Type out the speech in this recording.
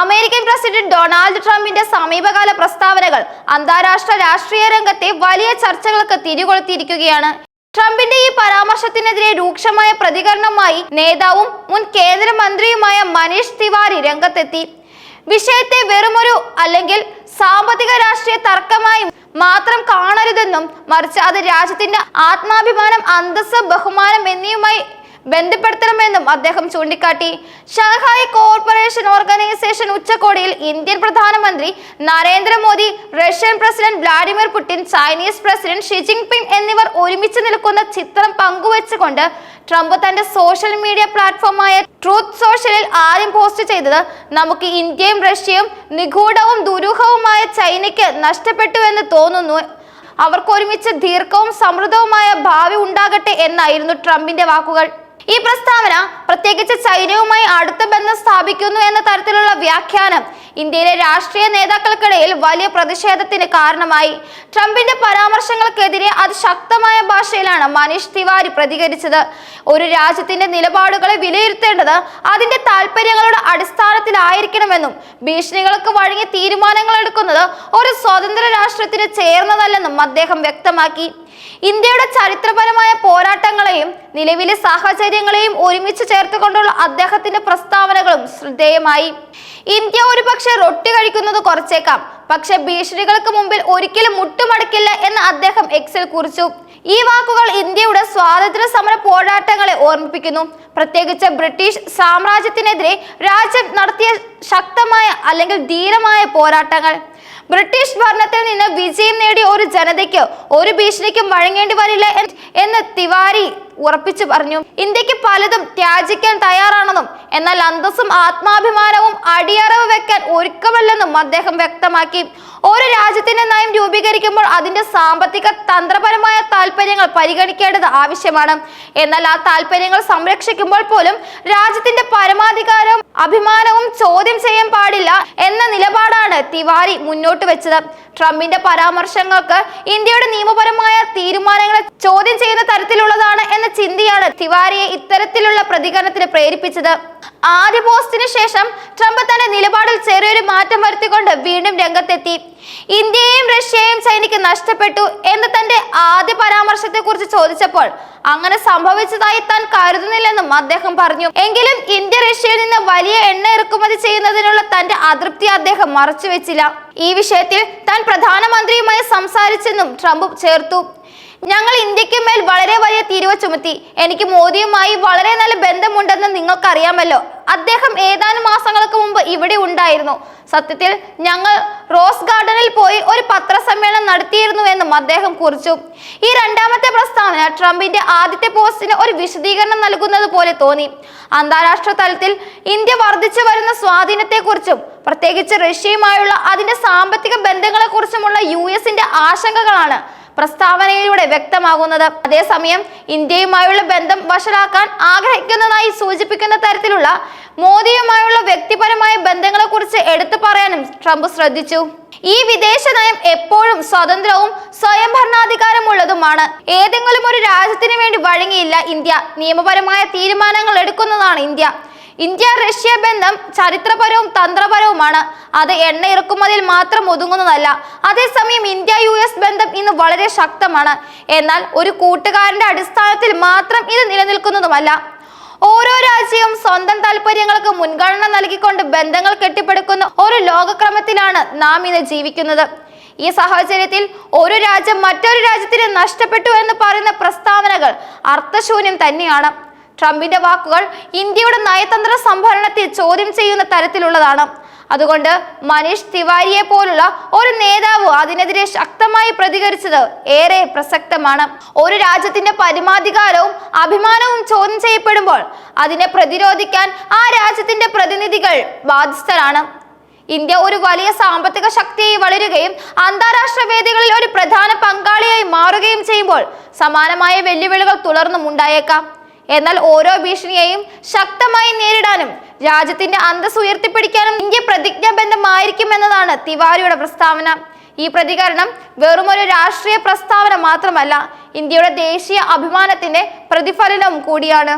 American president Donald ട്രംപിന്റെ സമീപകാല പ്രസ്താവനകൾ അന്താരാഷ്ട്ര രാഷ്ട്രീയ രംഗത്തെ വലിയ ചർച്ചകൾക്ക് തിരികൊളുത്തിയിരിക്കുകയാണ്. ട്രംപിന്റെ ഈ പരാമർശത്തിനെതിരെ രൂക്ഷമായ പ്രതികരണമായി നേതാവും മുൻ കേന്ദ്രമന്ത്രിയുമായ മനീഷ് തിവാരി രംഗത്തെത്തി. വിഷയത്തെ വെറുമൊരു അല്ലെങ്കിൽ സാമ്പത്തിക രാഷ്ട്രീയ തർക്കമായി മാത്രം കാണരുതെന്നും മറിച്ച് അത് രാജ്യത്തിന്റെ ആത്മാഭിമാനം അന്തസ്സ് ബഹുമാനം എന്നിവയുമായി ബന്ധപ്പെടുത്തണമെന്നും അദ്ദേഹം ചൂണ്ടിക്കാട്ടി. ഷാങ്ഹായ് കോർപ്പറേഷൻ ഓർഗനൈസേഷൻ ഉച്ചകോടിയിൽ ഇന്ത്യൻ പ്രധാനമന്ത്രി Narendra Modi Russian president Vladimir Putin Chinese president Xi Jinping എന്നിവർ ഒരുമിച്ച് നിൽക്കുന്ന ചിത്രം പങ്കുവച്ചുകൊണ്ട് ട്രംപ് തന്റെ സോഷ്യൽ മീഡിയ പ്ലാറ്റ്ഫോമായ ട്രൂത്ത് സോഷ്യലിൽ ആദ്യം പോസ്റ്റ് ചെയ്തത് നമുക്ക് ഇന്ത്യയും റഷ്യയും നിഗൂഢവും ദുരൂഹവുമായ ചൈനയ്ക്ക് നഷ്ടപ്പെട്ടു എന്ന് തോന്നുന്നു. അവർക്ക് ഒരുമിച്ച് ദീർഘവും സമൃദ്ധവുമായ ഭാവി ഉണ്ടാകട്ടെ എന്നായിരുന്നു ട്രംപിന്റെ വാക്കുകൾ. ഈ പ്രസ്താവന പ്രത്യേകിച്ച് ചൈനയുമായി അടുത്ത ബന്ധം സ്ഥാപിക്കുന്നു എന്ന തരത്തിലുള്ള വ്യാഖ്യാനം ഇന്ത്യയിലെ രാഷ്ട്രീയ നേതാക്കൾക്കിടയിൽ വലിയ പ്രതിഷേധത്തിന് കാരണമായി. ട്രംപിന്റെ പരാമർശങ്ങൾക്കെതിരെ അതിശക്തമായ ഭാഷയിലാണ് മനീഷ് തിവാരി പ്രതികരിച്ചത്. ഒരു രാജ്യത്തിന്റെ നിലപാടുകളെ വിലയിരുത്തേണ്ടത് അതിന്റെ താല്പര്യങ്ങളുടെ അടിസ്ഥാനത്തിലായിരിക്കണമെന്നും ഭീഷണികൾക്ക് വഴങ്ങി തീരുമാനങ്ങൾ എടുക്കുന്നത് ഒരു സ്വതന്ത്ര രാഷ്ട്രത്തിന് ചേർന്നതല്ലെന്നും അദ്ദേഹം വ്യക്തമാക്കി. ഇന്ത്യയുടെ ചരിത്രപരമായ പോരാട്ടങ്ങളെയും നിലവിലെ സാഹചര്യങ്ങളെയും ഒരുമിച്ച് ചേർത്തുകൊണ്ടുള്ള അദ്ദേഹത്തിന്റെ പ്രസ്താവനകളും ശ്രദ്ധേയമായി. ഇന്ത്യ ഒരുപക്ഷെ റൊട്ടി കഴിക്കുന്നത് കുറച്ചേക്കാം. പക്ഷെ ഭീഷണികൾക്ക് മുമ്പിൽ ഒരിക്കലും മുട്ടുമടക്കില്ല എന്ന് അദ്ദേഹം എക്സിൽ കുറിച്ചു. ഈ വാക്കുകൾ ഇന്ത്യയുടെ സ്വാതന്ത്ര്യ സമര പോരാട്ടങ്ങളെ ഓർമ്മിപ്പിക്കുന്നു. പ്രത്യേകിച്ച് ബ്രിട്ടീഷ് സാമ്രാജ്യത്തിനെതിരെ രാജ്യം നടത്തിയ ശക്തമായ അല്ലെങ്കിൽ ധീരമായ പോരാട്ടങ്ങൾ. ബ്രിട്ടീഷ് ഭരണത്തിൽ നിന്ന് വിജയം നേടിയ ഒരു ജനതയ്ക്ക് ഒരു ഭീഷണിക്കും വഴങ്ങേണ്ടി വരില്ല എന്ന് തിവാരി ഉറപ്പിച്ചു പറഞ്ഞു. ഇന്ത്യയ്ക്ക് പലതും ത്യാജിക്കാൻ തയ്യാറാണെന്നും എന്നാൽ അന്തസ്സും ആത്മാഭിമാനവും അടിയറവ് വെക്കാൻ ഒരുക്കമല്ലെന്നും അദ്ദേഹം വ്യക്തമാക്കി. ഒരു രാജ്യത്തിന്റെ നയം രൂപീകരിക്കുമ്പോൾ അതിന്റെ സാമ്പത്തിക തന്ത്രപരമായ താല്പര്യങ്ങൾ പരിഗണിക്കേണ്ടത് ആവശ്യമാണ്. എന്നാൽ ആ താല്പര്യങ്ങൾ സംരക്ഷിക്കുമ്പോൾ പോലും രാജ്യത്തിന്റെ പരമാധികാരവും അഭിമാനവും ചോദ്യം ചെയ്യാൻ പാടില്ല എന്ന നിലപാടാണ് തിവാരി മുന്നോട്ട് വെച്ചത്. ട്രംപിന്റെ പരാമർശങ്ങൾക്ക് ഇന്ത്യയുടെ നിയമപരമായ തീരുമാനങ്ങളെ ചോദ്യം ചെയ്യുന്ന തരത്തിലുള്ളതാണ് എന്ന ചിന്തയാണ് തിവാരിയെ ഇത്തരത്തിലുള്ള പ്രതികരണത്തിന് പ്രേരിപ്പിച്ചത്. ആദ്യ പോസ്റ്റിന് ശേഷം ട്രംപ് തന്റെ നിലപാടിൽ ചെറിയൊരു മാറ്റം വരുത്തിക്കൊണ്ട് വീണ്ടും രംഗത്തെത്തി. ഇന്ത്യയെയും റഷ്യയും ചൈനയ്ക്ക് നഷ്ടപ്പെട്ടു എന്ന് തന്റെ ആദ്യ പരാമർശത്തെ കുറിച്ച് ചോദിച്ചപ്പോൾ അങ്ങനെ സംഭവിച്ചതായി താൻ കരുതുന്നില്ലെന്നും അദ്ദേഹം പറഞ്ഞു. എങ്കിലും ഇന്ത്യ റഷ്യയിൽ നിന്ന് വലിയ എണ്ണ ഇറക്കുമതി ചെയ്യുന്നതിനുള്ള തന്റെ അതൃപ്തി അദ്ദേഹം മറച്ചുവെച്ചില്ല ഈ വിഷയത്തിൽ താൻ പ്രധാനമന്ത്രിയുമായി സംസാരിച്ചെന്നും ട്രംപ് ചേർത്തു. ഞങ്ങൾ ഇന്ത്യയ്ക്ക് മേൽ വളരെ വലിയ തീരുവ ചുമത്തി. എനിക്ക് മോദിയുമായി വളരെ നല്ല ബന്ധമുണ്ടെന്ന് നിങ്ങൾക്കറിയാമല്ലോ. അദ്ദേഹം ഏതാനും മാസങ്ങൾക്ക് മുമ്പ് ഇവിടെ ഉണ്ടായിരുന്നു. സത്യത്തിൽ ഞങ്ങൾ റോസ് ഗാർഡനിൽ പോയി ഒരു പത്രസമ്മേളനം നടത്തിയിരുന്നു എന്നും അദ്ദേഹം കുറിച്ചു. ഈ രണ്ടാമത്തെ പ്രസ്താവന ട്രംപിന്റെ ആദ്യത്തെ പോസ്റ്റിന് ഒരു വിശദീകരണം നൽകുന്നത് പോലെ തോന്നി. അന്താരാഷ്ട്ര തലത്തിൽ ഇന്ത്യ വർദ്ധിച്ചു വരുന്ന സ്വാധീനത്തെക്കുറിച്ചും പ്രത്യേകിച്ച് റഷ്യയുമായുള്ള അതിന്റെ സാമ്പത്തിക ബന്ധങ്ങളെക്കുറിച്ചുമുള്ള യു എസിന്റെ ആശങ്കകളാണ് പ്രസ്താവനയിലൂടെ വ്യക്തമാകുന്നത്. അതേസമയം ഇന്ത്യയുമായുള്ള ബന്ധം വഷളാക്കാൻ ആഗ്രഹിക്കുന്നതായി സൂചിപ്പിക്കുന്ന തരത്തിലുള്ള മോദിയുമായുള്ള വ്യക്തിപരമായ ബന്ധങ്ങളെക്കുറിച്ച് എടുത്തു പറയാനും ട്രംപ് ശ്രദ്ധിച്ചു. ഈ വിദേശ നയം എപ്പോഴും സ്വതന്ത്രവും സ്വയം ഭരണാധികാരമുള്ളതുമാണ് ഏതെങ്കിലും ഒരു രാജ്യത്തിന് വേണ്ടി വഴങ്ങിയില്ല ഇന്ത്യ. നിയമപരമായ തീരുമാനങ്ങൾ എടുക്കുന്നതാണ് ഇന്ത്യ. ഇന്ത്യ റഷ്യ ബന്ധം ചരിത്രപരവും തന്ത്രപരവുമാണ്. അത് എണ്ണ ഇറക്കുമതിയിൽ മാത്രം ഒതുങ്ങുന്നതല്ല. അതേസമയം ഇന്ത്യ യു എസ് ബന്ധം ഇന്ന് വളരെ ശക്തമാണ്. എന്നാൽ ഒരു കൂട്ടുകാരന്റെ അടിസ്ഥാനത്തിൽ മാത്രം ഇത് നിലനിൽക്കുന്നതുമല്ല. ഓരോ രാജ്യവും സ്വന്തം താല്പര്യങ്ങൾക്ക് മുൻഗണന നൽകിക്കൊണ്ട് ബന്ധങ്ങൾ കെട്ടിപ്പടുക്കുന്ന ഒരു ലോകക്രമത്തിലാണ് നാം ഇന്ന് ജീവിക്കുന്നത്. ഈ സാഹചര്യത്തിൽ ഒരു രാജ്യം മറ്റൊരു രാജ്യത്തിന് നഷ്ടപ്പെട്ടു എന്ന് പറയുന്ന പ്രസ്താവനകൾ അർത്ഥശൂന്യം തന്നെയാണ്. ട്രംപിന്റെ വാക്കുകൾ ഇന്ത്യയുടെ നയതന്ത്ര സംഭരണത്തെ ചോദ്യം ചെയ്യുന്ന തരത്തിലുള്ളതാണ്. അതുകൊണ്ട് മനീഷ് തിവാരിയെ പോലുള്ള ഒരു നേതാവ് അതിനെതിരെ ശക്തമായി പ്രതികരിച്ചത് ഏറെ പ്രസക്തമാണ്. ഒരു രാജ്യത്തിന്റെ പരമാധികാരവും അഭിമാനവും ചോദ്യം ചെയ്യപ്പെടുമ്പോൾ അതിനെ പ്രതിരോധിക്കാൻ ആ രാജ്യത്തിന്റെ പ്രതിനിധികൾ ബാധ്യസ്ഥരാണ്. ഇന്ത്യ ഒരു വലിയ സാമ്പത്തിക ശക്തിയായി വളരുകയും അന്താരാഷ്ട്ര വേദികളിൽ ഒരു പ്രധാന പങ്കാളിയായി മാറുകയും ചെയ്യുമ്പോൾ സമാനമായ വെല്ലുവിളികൾ തുടർന്നും ഉണ്ടായേക്കാം. എന്നാൽ ഓരോ ഭീഷണിയെയും ശക്തമായി നേരിടാനും രാജ്യത്തിന്റെ അന്തസ് ഉയർത്തിപ്പിടിക്കാനും ഇന്ത്യ പ്രതിജ്ഞാബന്ധമായിരിക്കും എന്നതാണ് തിവാരിയുടെ പ്രസ്താവന. ഈ പ്രതികരണം വെറുമൊരു രാഷ്ട്രീയ പ്രസ്താവന മാത്രമല്ല ഇന്ത്യയുടെ ദേശീയ അഭിമാനത്തിന്റെ പ്രതിഫലനവും കൂടിയാണ്.